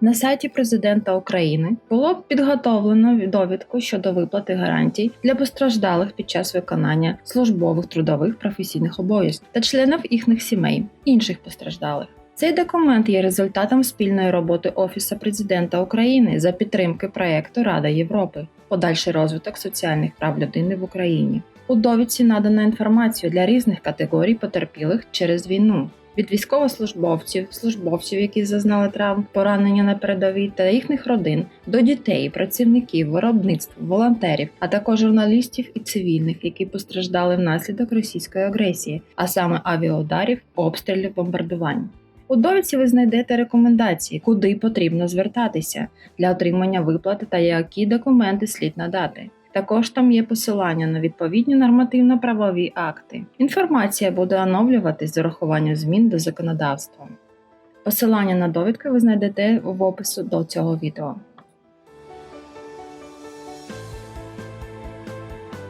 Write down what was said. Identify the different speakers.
Speaker 1: На сайті президента України було підготовлено довідку щодо виплати гарантій для постраждалих під час виконання службових трудових професійних обов'язків та членів їхніх сімей, інших постраждалих. Цей документ є результатом спільної роботи Офісу президента України за підтримки проекту Рада Європи, подальший розвиток соціальних прав людини в Україні. У довідці надана інформація для різних категорій потерпілих через війну. Від військовослужбовців, службовців, які зазнали травм, поранення на передовій та їхніх родин, до дітей, працівників, виробництв, волонтерів, а також журналістів і цивільних, які постраждали внаслідок російської агресії, а саме авіаударів, обстрілів, бомбардувань. У довідці ви знайдете рекомендації, куди потрібно звертатися для отримання виплати та які документи слід надати. Також там є посилання на відповідні нормативно-правові акти. Інформація буде оновлюватись з урахуванням змін до законодавства. Посилання на довідки ви знайдете в опису до цього відео.